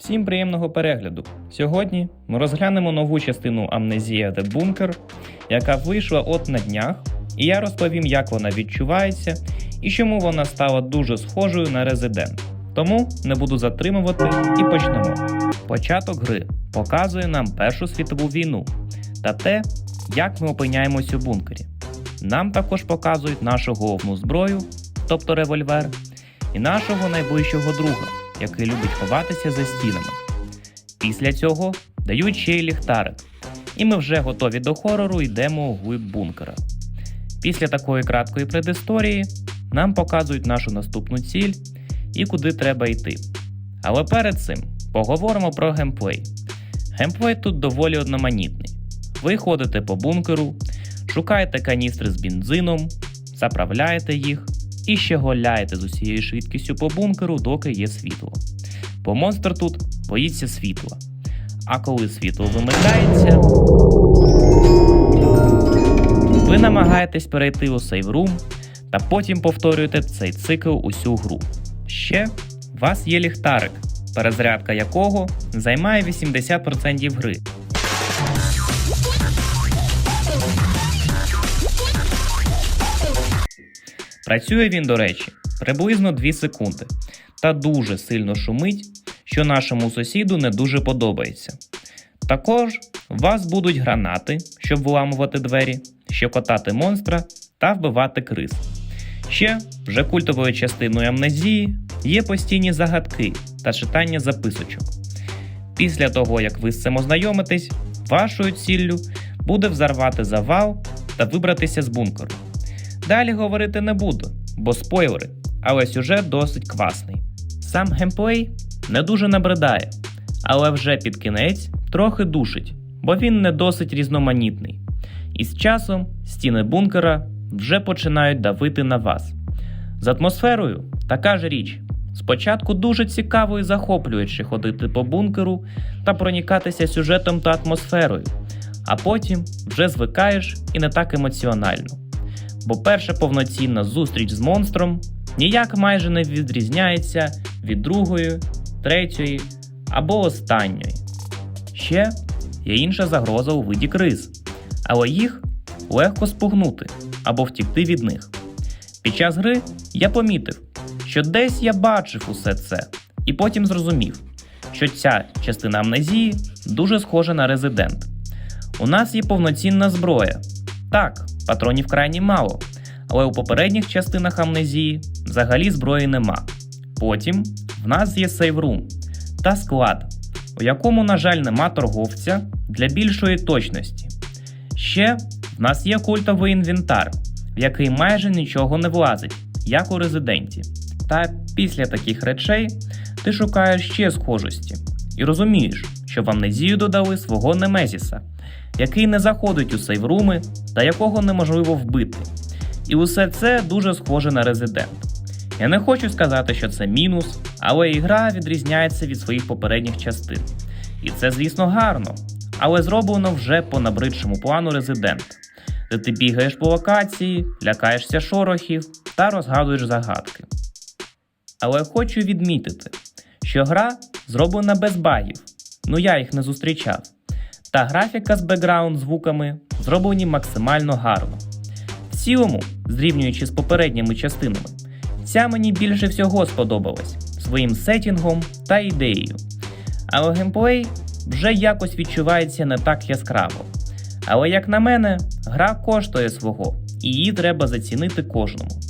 Всім приємного перегляду. Сьогодні ми розглянемо нову частину Амнезія The Bunker, яка вийшла от на днях, і я розповім, як вона відчувається і чому вона стала дуже схожою на Resident. Тому не буду затримувати і почнемо. Початок гри показує нам Першу світову війну та те, як ми опиняємось у бункері. Нам також показують нашу головну зброю, тобто револьвер, і нашого найближчого друга, який любить ховатися за стінами. Після цього дають ще й ліхтарик, і ми вже готові до хорору йдемо у глиб бункера. Після такої краткої предісторії нам показують нашу наступну ціль і куди треба йти. Але перед цим поговоримо про геймплей. Геймплей тут доволі одноманітний. Ви ходите по бункеру, шукаєте каністри з бензином, заправляєте їх і ще голяєте з усією швидкістю по бункеру, доки є світло. Бо монстр тут боїться світла. А коли світло вимикається, ви намагаєтесь перейти у сейврум та потім повторюєте цей цикл усю гру. Ще у вас є ліхтарик, перезарядка якого займає 80% гри. Працює він, до речі, приблизно 2 секунди та дуже сильно шумить, що нашому сусіду не дуже подобається. Також у вас будуть гранати, щоб виламувати двері, щекотати монстра та вбивати крис. Ще вже культовою частиною амнезії є постійні загадки та читання записочок. Після того, як ви з цим ознайомитесь, вашою ціллю буде взорвати завал та вибратися з бункеру. Далі говорити не буду, бо спойлери, але сюжет досить класний. Сам геймплей не дуже набридає, але вже під кінець трохи душить, бо він не досить різноманітний. І з часом стіни бункера вже починають давити на вас. З атмосферою така ж річ. Спочатку дуже цікаво і захоплююче ходити по бункеру та проникатися сюжетом та атмосферою, а потім вже звикаєш і не так емоціонально. Бо перша повноцінна зустріч з монстром ніяк майже не відрізняється від другої, третьої або останньої. Ще є інша загроза у виді криз, але їх легко спугнути або втікти від них. Під час гри я помітив, що десь я бачив усе це, і потім зрозумів, що ця частина амнезії дуже схожа на резидент. У нас є повноцінна зброя. Так, патронів крайні мало, але у попередніх частинах амнезії взагалі зброї нема. Потім в нас є сейврум та склад, у якому, на жаль, нема торговця для більшої точності. Ще в нас є культовий інвентар, в який майже нічого не влазить, як у резиденті. Та після таких речей ти шукаєш ще схожості і розумієш, що в амнезію додали свого Немезіса, який не заходить у сейвруми та якого неможливо вбити. І усе це дуже схоже на резидент. Я не хочу сказати, що це мінус, але ігра відрізняється від своїх попередніх частин. І це, звісно, гарно, але зроблено вже по набридшому плану резидент, де ти бігаєш по локації, лякаєшся шорохів та розгадуєш загадки. Але хочу відмітити, що гра зроблена без багів, ну я їх не зустрічав. Та графіка з бекграунд звуками зроблені максимально гарно. В цілому, зрівнюючи з попередніми частинами, ця мені більше всього сподобалась своїм сетінгом та ідеєю. Але геймплей вже якось відчувається не так яскраво. Але як на мене, гра коштує свого, і її треба зацінити кожному.